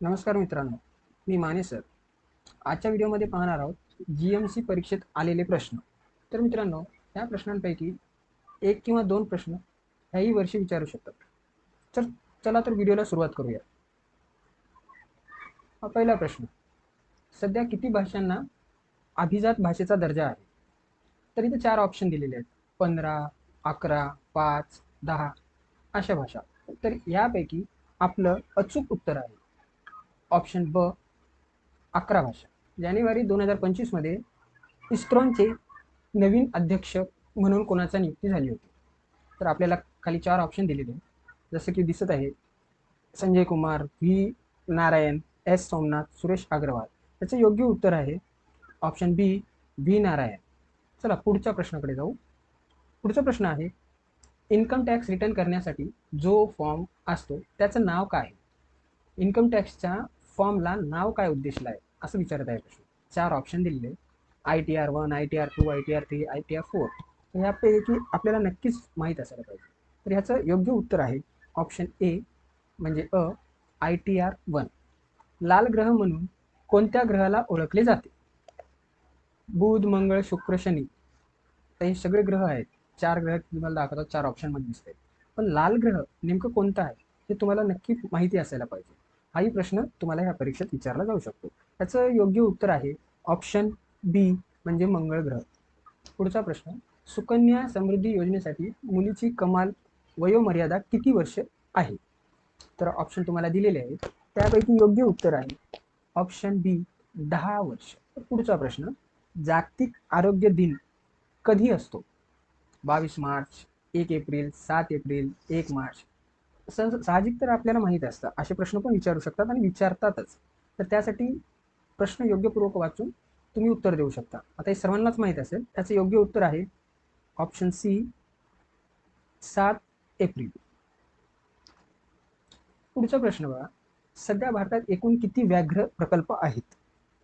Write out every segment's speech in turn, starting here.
नमस्कार मित्रांनो मी माने सर. आजच्या व्हिडिओमध्ये पाहणार आहोत जी एम सी परीक्षेत आलेले प्रश्न. तर मित्रांनो या प्रश्नांपैकी एक किंवा दोन प्रश्न ह्याही वर्षी विचारू शकतात तर चला तर व्हिडिओला सुरुवात करूया. हा पहिला प्रश्न. सध्या किती भाषांना अभिजात भाषेचा दर्जा आहे? तर इथे चार ऑप्शन दिलेले आहेत. पंधरा अकरा पाच दहा अशा भाषा. तर यापैकी आपलं अचूक उत्तर आहे. ऑप्शन ब अकरा भाषा. जानेवारी दोन हजार पंचवीसमध्ये इस्रोनचे नवीन अध्यक्ष म्हणून कोणाचा नियुक्ती झाली होती? तर आपल्याला खाली चार ऑप्शन दिलेले आहेत जसं की दिसत आहे संजय कुमार व्ही नारायण एस सोमनाथ सुरेश अग्रवाल. याचं योग्य उत्तर आहे ऑप्शन बी व्ही नारायण. चला पुढच्या प्रश्नाकडे जाऊ. पुढचा प्रश्न आहे इन्कम टॅक्स रिटर्न करण्यासाठी जो फॉर्म असतो त्याचं नाव काय? आहे इन्कम टॅक्सच्या फॉर्मला नाव काय उद्देशलं आहे? असं विचारत आहे प्रश्न. चार ऑप्शन दिलेले. I T R one I T R two I T R three I T R four तर ह्यापैकी आपल्याला नक्कीच माहीत असायला पाहिजे. तर ह्याचं योग्य उत्तर आहे ऑप्शन ए म्हणजे अ आय टी आर वन लाल ग्रह म्हणून कोणत्या ग्रहाला ओळखले जाते? बुध मंगळ शुक्र शनी. तर हे सगळे ग्रह आहेत. चार ग्रह तुम्हाला दाखवतात चार ऑप्शनमध्ये दिसते पण लाल ग्रह नेमकं कोणता आहे? हे तुम्हाला नक्की माहिती असायला पाहिजे. हाही प्रश्न तुम्हाला या परीक्षेत विचारला जाऊ शकतो. त्याचं योग्य उत्तर आहे ऑप्शन बी म्हणजे मंगळ ग्रह. पुढचा प्रश्न सुकन्या समृद्धी योजनेसाठी मुलीची कमाल वयोमर्यादा किती वर्ष आहे? तर ऑप्शन तुम्हाला दिलेले आहेत. त्यापैकी योग्य उत्तर आहे ऑप्शन बी दहा वर्ष. पुढचा प्रश्न जागतिक आरोग्य दिन कधी असतो? बावीस मार्च एक एप्रिल सात एप्रिल एक मार्च. सहज साहजिक तर आपल्याला माहीत असतं. असे प्रश्न पण विचारू शकतात आणि विचारतातच. तर त्यासाठी प्रश्न योग्यपूर्वक वाचून तुम्ही उत्तर देऊ शकता. आता हे सर्वांनाच माहीत असेल त्याचं योग्य उत्तर आहे ऑप्शन सी सात एप्रिल. पुढचा प्रश्न बघा. सध्या भारतात एकूण किती व्याघ्र प्रकल्प आहेत?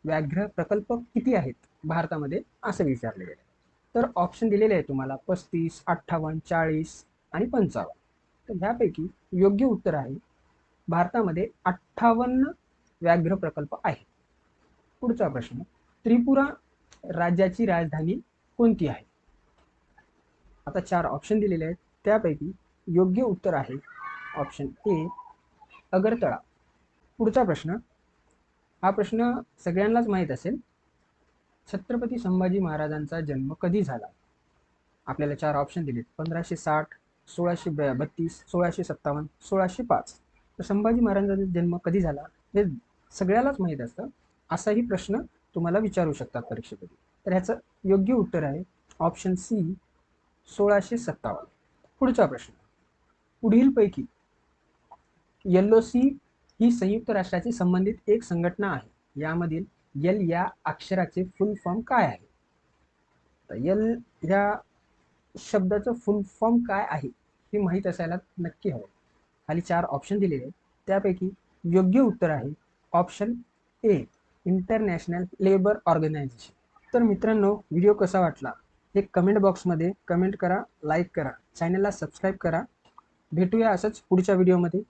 व्याघ्र प्रकल्प किती आहेत भारतामध्ये? असं विचारले गेले. तर ऑप्शन दिलेले आहे तुम्हाला पस्तीस अठ्ठावन्न चाळीस आणि पंचावन्न. तर ह्यापैकी योग्य उत्तर आहे. भारतामध्ये अठ्ठावन्न व्याघ्र प्रकल्प आहे पुढचा प्रश्न त्रिपुरा राज्याची राजधानी कोणती आहे? आता चार ऑप्शन दिलेले आहेत. त्यापैकी योग्य उत्तर आहे ऑप्शन ए अगरतळा. पुढचा प्रश्न हा प्रश्न सगळ्यांनाच माहीत असेल. छत्रपती संभाजी महाराजांचा जन्म कधी झाला? आपल्याला चार ऑप्शन दिलेत. पंधराशे साठ सोळाशे बत्तीस सोळाशे सत्तावन्न सोळाशे पाच. तर संभाजी महाराजांचा जन्म कधी झाला हे सगळ्यालाच माहीत असतं. असाही प्रश्न तुम्हाला विचारू शकतात परीक्षेमध्ये. तर ह्याचं योग्य उत्तर आहे ऑप्शन सी सोळाशे सत्तावन्न. पुढचा प्रश्न. पुढीलपैकी येल्लो सी ही संयुक्त राष्ट्राची संबंधित एक संघटना आहे. यामधील यल या अक्षराचे फुल फॉर्म काय आहे? तर यल या शब्दाचं फुल फॉर्म काय आहे हे माहीत असायला नक्की हवं. खाली चार ऑप्शन दिलेले आहेत. त्यापैकी योग्य उत्तर आहे option A international labour organisation तर मित्रांनो व्हिडिओ कसा वाटला? हे कमेंट बॉक्समध्ये कमेंट करा लाईक करा चॅनलला सबस्क्राईब करा. भेटूया असंच पुढच्या व्हिडिओमध्ये